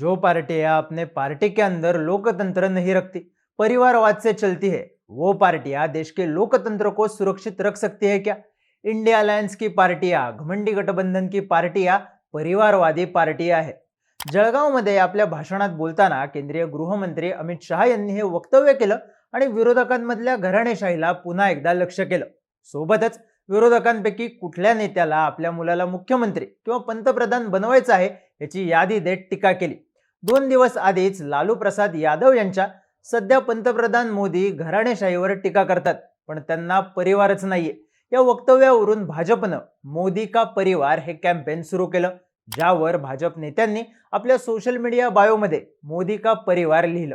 जो पार्टियां अपने पार्टी के अंदर लोकतंत्र नहीं रखती परिवारवाद से चलती है वो पार्टियां देश के लोकतंत्र को सुरक्षित रख सकती है क्या? इंडिया अलायंस की पार्टियां घमंडी गठबंधन की पार्टियां परिवारवादी पार्टियां आहे जळगावमध्ये आपल्या भाषणात बोलताना केंद्रीय गृहमंत्री अमित शहा यांनी हे वक्तव्य केलं आणि विरोधकांमधल्या घराणेशाहीला पुन्हा एकदा लक्ष केलं. सोबतच विरोधकांपैकी कुठल्या नेत्याला आपल्या मुलाला मुख्यमंत्री किंवा पंतप्रधान बनवायचं आहे याची यादी देत टीका केली. दोन दिवस आधीच लालू प्रसाद यादव यांच्या सध्या पंतप्रधान मोदी घराणेशाहीवर टीका करतात पण त्यांना परिवारच नाहीये. या वक्तव्यावरून भाजपनं मोदी का परिवार हे कॅम्पेन सुरू केलं ज्यावर भाजप नेत्यांनी आपल्या सोशल मीडिया बायोमध्ये मोदी का परिवार लिहिलं.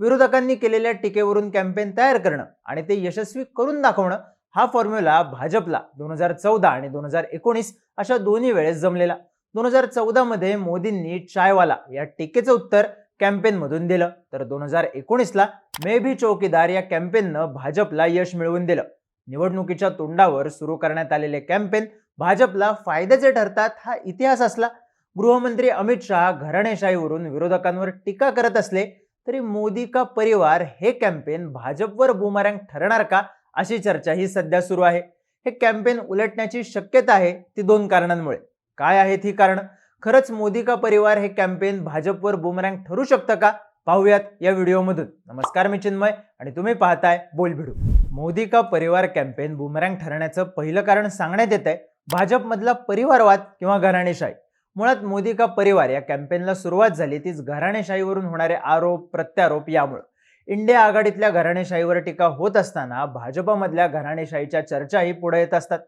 विरोधकांनी केलेल्या टीकेवरून कॅम्पेन तयार करणं आणि ते यशस्वी करून दाखवणं हा फॉर्म्युला भाजपला दोन हजार चौदा आणि दोन हजार एकोणीस अशा दोन्ही वेळेस जमलेला. दोन हजार चौदा मध्ये मोदींनी चायवाला या टीकेचं उत्तर कॅम्पेन मधून दिलं. तर दोन हजार एकोणीसला मे भी चौकीदार या कॅम्पेननं भाजपला यश मिळवून दिलं. निवडणुकीच्या तोंडावर सुरू करण्यात आलेले कॅम्पेन भाजपला फायद्याचे ठरतात हा इतिहास असला. गृहमंत्री अमित शहा घराणेशाहीवरून विरोधकांवर टीका करत असले तरी मोदी का परिवार हे कॅम्पेन भाजपवर बुमारँग ठरणार का अशी चर्चा ही सध्या सुरू आहे. हे कॅम्पेन उलटण्याची शक्यता आहे ती दोन कारणांमुळे. काय आहेत ही कारण? खरंच मोदी का परिवार हे कॅम्पेन भाजपवर बुमरँग ठरू शकतं का? पाहूयात या व्हिडिओमधून. नमस्कार मी चिन्मय आणि तुम्ही पाहताय बोल भिडू मोदी का परिवार कॅम्पेन बुमरँग ठरण्याचं पहिलं कारण सांगण्यात येत आहे भाजपमधला परिवारवाद किंवा घराणेशाही. मुळात मोदी का परिवार या कॅम्पेनला सुरुवात झाली तीच घराणेशाहीवरून होणारे आरोप प्रत्यारोप यामुळं. इंडिया आघाडीतल्या घराणेशाहीवर टीका होत असताना भाजपमधल्या घराणेशाहीच्या चर्चाही पुढे येत असतात.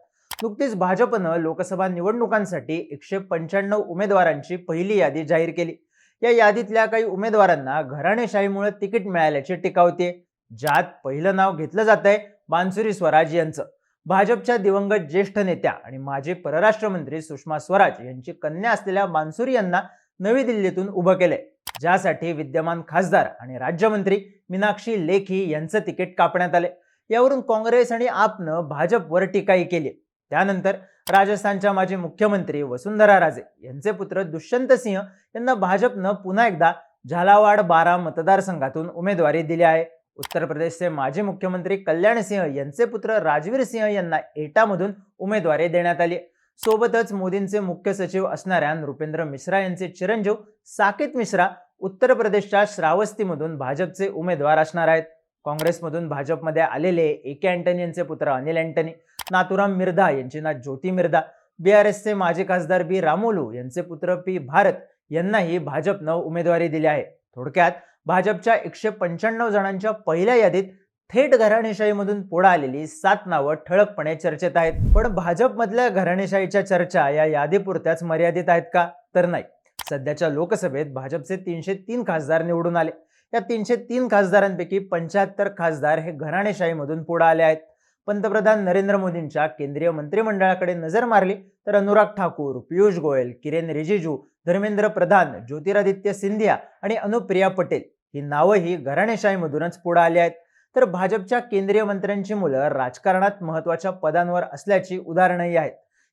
नुकतीच भाजपनं लोकसभा निवडणुकांसाठी एकशे पंच्याण्णव उमेदवारांची पहिली यादी जाहीर केली. या यादीतल्या काही उमेदवारांना घराणेशाहीमुळे तिकीट मिळाल्याची टीका होतीये. ज्यात पहिलं नाव घेतलं जात आहे बान्सुरी स्वराज यांचं. भाजपच्या दिवंगत ज्येष्ठ नेत्या आणि माजी परराष्ट्र मंत्री सुषमा स्वराज यांची कन्या असलेल्या बान्सुरी यांना नवी दिल्लीतून उभं केलंय. ज्यासाठी विद्यमान खासदार आणि राज्यमंत्री मीनाक्षी लेखी यांचं तिकीट कापण्यात आले यावरून काँग्रेस आणि आपनं भाजपवर टीकाही केली त्यानंतर राजस्थानच्या माजी मुख्यमंत्री वसुंधरा राजे यांचे पुत्र दुष्यंत सिंह यांना भाजपनं पुन्हा एकदा झालावाड बारा मतदारसंघातून उमेदवारी दिली आहे. उत्तर प्रदेशचे माजी मुख्यमंत्री कल्याण सिंह यांचे पुत्र राजवीर सिंह यांना एटामधून उमेदवारी देण्यात आली सोबतच मोदींचे मुख्य सचिव असणाऱ्या नृपेंद्र मिश्रा यांचे चिरंजीव साकेत मिश्रा उत्तर प्रदेशच्या श्रावस्तीमधून भाजपचे उमेदवार असणार आहेत. काँग्रेसमधून भाजपमध्ये आलेले ए के अँटनी यांचे पुत्र अनिल अँटनी नातुराम मिर्धा यांची नाव ज्योती मिर्धा बी आर एसचे माजी खासदार बी रामोलू यांचे पुत्र पी भारत यांनाही भाजपनं उमेदवारी दिली आहे. थोडक्यात भाजपच्या एकशे पंच्याण्णव जणांच्या पहिल्या यादीत थेट घराणेशाहीमधून पुढे आलेली सात नावं ठळकपणे चर्चेत आहेत. पण भाजपमधल्या घराणेशाहीच्या चर्चा या यादीपुरत्याच मर्यादित आहेत का? तर नाही. सध्याच्या लोकसभेत भाजपचे तीनशे तीन खासदार निवडून आले. या तीनशे तीन खासदारांपैकी पंच्याहत्तर खासदार हे घराणेशाहीमधून पुढे आले आहेत. पंतप्रधान नरेंद्र मोदींच्या केंद्रीय मंत्रिमंडळाकडे नजर मारली तर अनुराग ठाकूर पियुष गोयल किरेन रिजिजू धर्मेंद्र प्रधान ज्योतिरादित्य सिंधिया आणि अनुप्रिया पटेल ही नावंही घराणेशाहीमधूनच पुढे आली आहेत. तर भाजपच्या केंद्रीय मंत्र्यांची मुलं राजकारणात महत्त्वाच्या पदांवर असल्याची उदाहरणंही आहेत.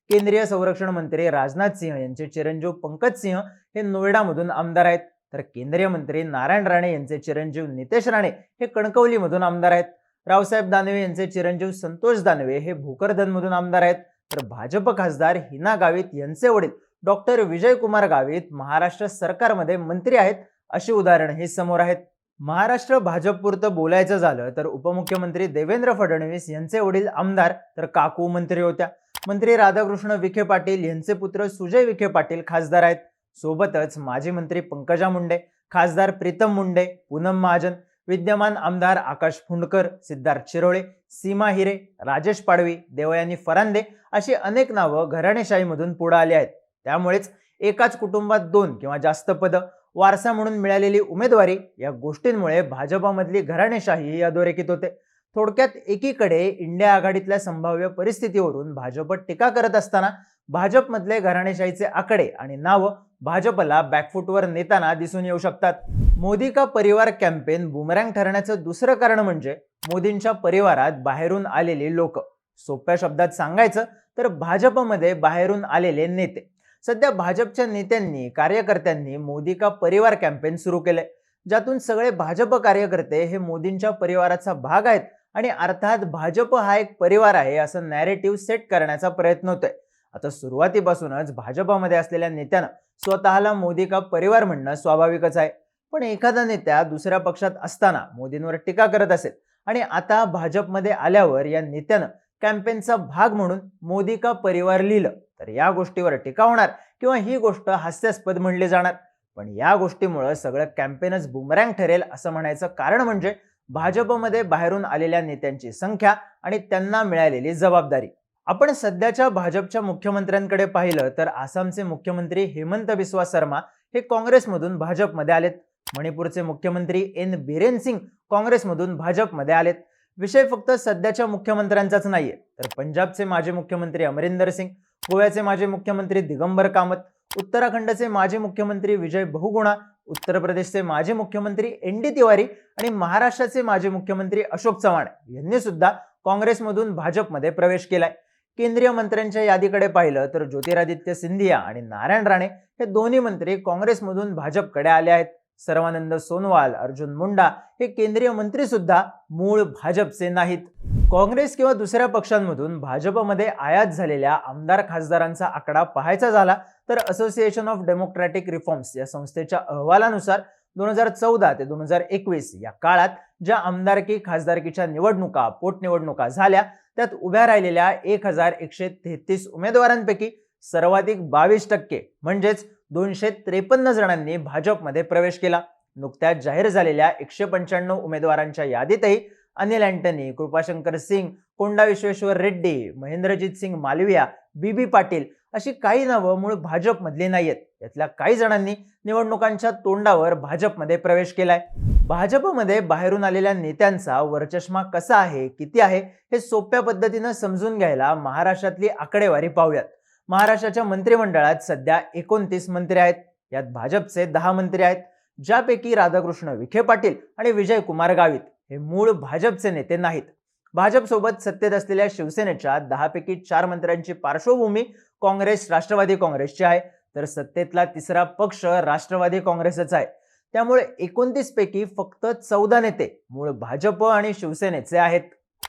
केंद्रीय संरक्षण मंत्री राजनाथ सिंह यांचे चिरंजीव पंकज सिंह हे नोएडामधून आमदार आहेत. तर केंद्रीय मंत्री नारायण राणे यांचे चिरंजीव नितेश राणे हे कणकवलीमधून आमदार आहेत. रावसाहेब दानवे यांचे चिरंजीव संतोष दानवे हे भोकरदनमधून आमदार आहेत. तर भाजप खासदार हिना गावित यांचे वडील डॉक्टर विजयकुमार गावित महाराष्ट्र सरकारमध्ये मंत्री आहेत अशी उदाहरणं हे समोर आहेत. महाराष्ट्र भाजपपुरतं बोलायचं झालं तर उपमुख्यमंत्री देवेंद्र फडणवीस यांचे वडील आमदार तर काकू मंत्री होत्या. मंत्री राधाकृष्ण विखे पाटील यांचे पुत्र सुजय विखे पाटील खासदार आहेत. सोबतच माजी मंत्री पंकजा मुंडे खासदार प्रीतम मुंडे पूनम महाजन विद्यमान आमदार आकाश फुंडकर सिद्धार्थ शिरोळे सीमा हिरे राजेश पाडवी देवयानी फरांदे अशी अनेक नावं घराणेशाहीमधून पुढे आली आहेत. त्यामुळेच एकाच कुटुंबात दोन किंवा जास्त पदं वारसा म्हणून मिळालेली उमेदवारी या गोष्टींमुळे भाजपामधली घराणेशाही अधोरेखित होते. थोडक्यात एकीकडे इंडिया आघाडीतल्या संभाव्य परिस्थितीवरून भाजप टीका करत असताना भाजपमधले घराणेशाहीचे आकडे आणि नावं भाजपला बॅकफुटवर नेताना दिसून येऊ शकतात. मोदी का परिवार कॅम्पेन बुमरँग ठरण्याचं दुसरं कारण म्हणजे मोदींच्या परिवारात बाहेरून आलेले लोक. सोप्या शब्दात सांगायचं तर भाजपमध्ये बाहेरून आलेले नेते. सध्या भाजपच्या नेत्यांनी कार्यकर्त्यांनी मोदी का परिवार कॅम्पेन सुरू केले ज्यातून सगळे भाजप कार्यकर्ते हे मोदींच्या परिवाराचा भाग आहेत आणि अर्थात भाजप हा एक परिवार आहे असं नॅरेटिव्ह सेट करण्याचा प्रयत्न होतोय. आता सुरुवातीपासूनच भाजपमध्ये असलेल्या नेत्यानं स्वतःला मोदी का परिवार म्हणणं स्वाभाविकच आहे. पण एखादा नेत्या दुसऱ्या पक्षात असताना मोदींवर टीका करत असेल आणि आता भाजपमध्ये आल्यावर या नेत्यानं कॅम्पेनचा भाग म्हणून मोदी का परिवार लिहिलं तर या गोष्टीवर टीका होणार किंवा ही गोष्ट हास्यास्पद म्हणली जाणार. पण या गोष्टीमुळं सगळं कॅम्पेनच बुमरँग ठरेल असं म्हणायचं कारण म्हणजे भाजपमध्ये बाहेरून आलेल्या नेत्यांची संख्या आणि त्यांना मिळालेली जबाबदारी. आपण सध्याच्या भाजपच्या मुख्यमंत्र्यांकडे पाहिलं तर आसामचे मुख्यमंत्री हेमंत बिस्वा शर्मा हे काँग्रेसमधून भाजपमध्ये आलेत. मणिपूरचे मुख्यमंत्री एन बिरेन सिंग काँग्रेसमधून भाजपमध्ये आलेत. विषय फक्त सध्याच्या मुख्यमंत्र्यांचाच नाहीये. तर पंजाबचे माजी मुख्यमंत्री अमरिंदर सिंग गोव्याचे माजी मुख्यमंत्री दिगंबर कामत उत्तराखंडचे माजी मुख्यमंत्री विजय बहुगुणा उत्तर प्रदेशचे माजी मुख्यमंत्री एन डी तिवारी आणि महाराष्ट्राचे माजी मुख्यमंत्री अशोक चव्हाण यांनी सुद्धा काँग्रेसमधून भाजपमध्ये प्रवेश केलाय. केंद्रीय मंत्र्यांच्या यादीकडे पाहिलं तर ज्योतिरादित्य सिंधिया आणि नारायण राणे हे दोन्ही मंत्री काँग्रेसमधून भाजपकडे आले आहेत. सर्वानंद सोनवाल अर्जुन मुंडा हे केंद्रीय मंत्री सुद्धा मूळ भाजपचे नाहीत. काँग्रेस किंवा दुसऱ्या पक्षांमधून भाजपमध्ये आयात झालेल्या आमदार खासदारांचा आकडा पाहायचा झाला तर असोसिएशन ऑफ डेमोक्रॅटिक रिफॉर्म्स या संस्थेच्या अहवालानुसार दोन हजार चौदा ते दोन हजार एकवीस या काळात ज्या आमदारकी खासदारकीच्या निवडणुका पोटनिवडणुका झाल्या त्यात उभ्या राहिलेल्या एक हजार एकशे तेहतीस उमेदवारांपैकी सर्वाधिक बावीस टक्के म्हणजेच दोनशे त्रेपन्न जणांनी भाजपमध्ये प्रवेश केला. नुकत्याच जाहीर झालेल्या एकशे पंच्याण्णव उमेदवारांच्या यादीतही अनिल अँटनी कृपाशंकर सिंग कोंडा विश्वेश्वर रेड्डी महेंद्रजीत सिंग मालविया बी बी पाटील अशी काही नावं मूळ भाजपमधली नाहीयेत. यातल्या काही जणांनी निवडणुकांच्या तोंडावर भाजपमध्ये प्रवेश केलाय. भाजपमध्ये बाहेरून आलेल्या नेत्यांचा वरचष्मा कसा आहे किती आहे हे सोप्या पद्धतीनं समजून घ्यायला महाराष्ट्रातली आकडेवारी पाहूयात. महाराष्ट्राच्या मंत्रिमंडळात सध्या एकोणतीस मंत्री आहेत. यात भाजपचे दहा मंत्री आहेत. ज्यापैकी राधाकृष्ण विखे पाटील आणि विजय कुमार गावित हे मूळ भाजपचे नेते नाहीत. भाजपसोबत सत्तेत असलेल्या शिवसेनेच्या दहापैकी चार मंत्र्यांची पार्श्वभूमी काँग्रेस राष्ट्रवादी काँग्रेसची आहे. तर सत्तेतला तिसरा पक्ष राष्ट्रवादी काँग्रेसच आहे. त्यामुळे एकोणतीस पैकी फक्त चौदा नेते मूळ भाजप आणि शिवसेनेचे आहेत.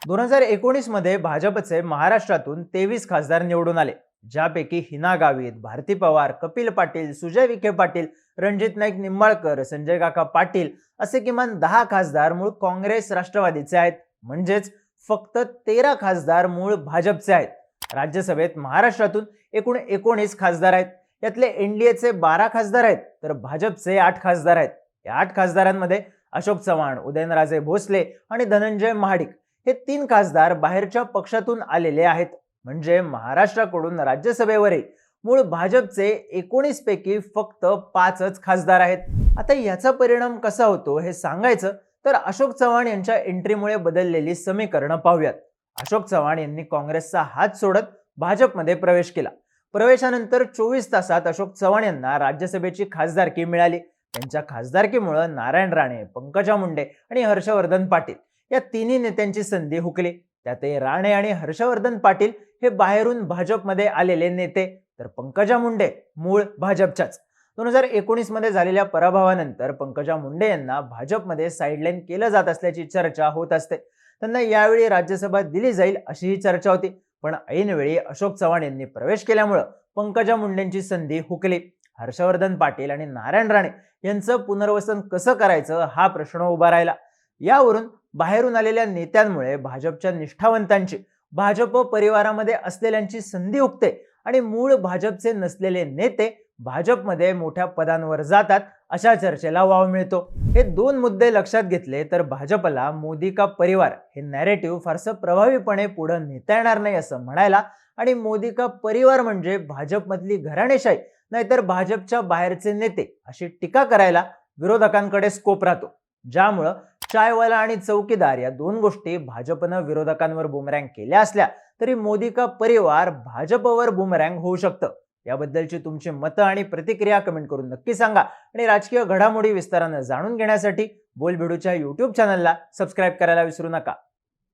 दोन हजार एकोणीसमध्ये भाजपचे महाराष्ट्रातून तेवीस खासदार निवडून आले ज्यापैकी हिना गावित भारती पवार कपिल पाटील सुजय विखे पाटील रणजित नाईक निंबाळकर संजय काका पाटील असे किमान दहा खासदार मूळ काँग्रेस राष्ट्रवादीचे आहेत. म्हणजेच फक्त तेरा खासदार मूळ भाजपचे आहेत. राज्यसभेत महाराष्ट्रातून एकूण एकोणीस खासदार आहेत. यातले एनडीएचे बारा खासदार आहेत तर भाजपचे आठ खासदार आहेत. या आठ खासदारांमध्ये अशोक चव्हाण उदयनराजे भोसले आणि धनंजय महाडिक हे तीन खासदार बाहेरच्या पक्षातून आलेले आहेत. म्हणजे महाराष्ट्राकडून राज्यसभेवरही मूळ भाजपचे एकोणीस पैकी फक्त पाचच खासदार आहेत. आता याचा परिणाम कसा होतो हे सांगायचं तर अशोक चव्हाण यांच्या एंट्रीमुळे बदललेली समीकरणं पाहूयात. अशोक चव्हाण यांनी काँग्रेसचा हात सोडत भाजपमध्ये प्रवेश केला. प्रवेशानंतर चोवीस तासात अशोक चव्हाण यांना राज्यसभेची खासदारकी मिळाली. त्यांच्या खासदारकीमुळे नारायण राणे पंकजा मुंडे आणि हर्षवर्धन पाटील या तिन्ही नेत्यांची संधी हुकली. त्यातही राणे आणि हर्षवर्धन पाटील हे बाहेरून भाजपमध्ये आलेले नेते. तर पंकजा मुंडे मूळ भाजपच्याच. दोन हजार एकोणीसमध्ये झालेल्या पराभवानंतर पंकजा मुंडे यांना भाजपमध्ये साईडलाईन केलं जात असल्याची चर्चा होत असते. त्यांना यावेळी राज्यसभा दिली जाईल अशीही चर्चा होती. पण ऐनवेळी अशोक चव्हाण यांनी प्रवेश केल्यामुळं पंकजा मुंडेंची संधी हुकली. हर्षवर्धन पाटील आणि नारायण राणे यांचं पुनर्वसन कसं करायचं हा प्रश्न उभा राहिला. यावरून बाहेरून आलेल्या नेत्यांमुळे भाजपच्या निष्ठावंतांची भाजप परिवारामध्ये असलेल्यांची संधी उगते आणि मूळ भाजपचे नसलेले नेते भाजपमध्ये मोठ्या पदांवर जातात. अशा चर्चेला वाव मिळतो. हे दोन मुद्दे लक्षात घेतले तर भाजपला मोदी का परिवार हे नॅरेटिव्ह फारसं प्रभावीपणे पुढे नेता येणार नाही असं म्हणायला आणि मोदी का परिवार म्हणजे भाजपमधली घराणेशाही नाहीतर भाजपच्या बाहेरचे नेते अशी टीका करायला विरोधकांकडे स्कोप राहतो. ज्यामुळं चायवाला आणि चौकीदार या दोन गोष्टी भाजपनं विरोधकांवर बुमरँग केल्या असल्या तरी मोदी का परिवार भाजपवर बुमरँग होऊ शकतं. याबद्दलची तुमची मतं आणि प्रतिक्रिया कमेंट करून नक्की सांगा. आणि राजकीय घडामोडी विस्तारानं जाणून घेण्यासाठी बोलबिडूच्या यूट्यूब चॅनलला सबस्क्राईब करायला विसरू नका.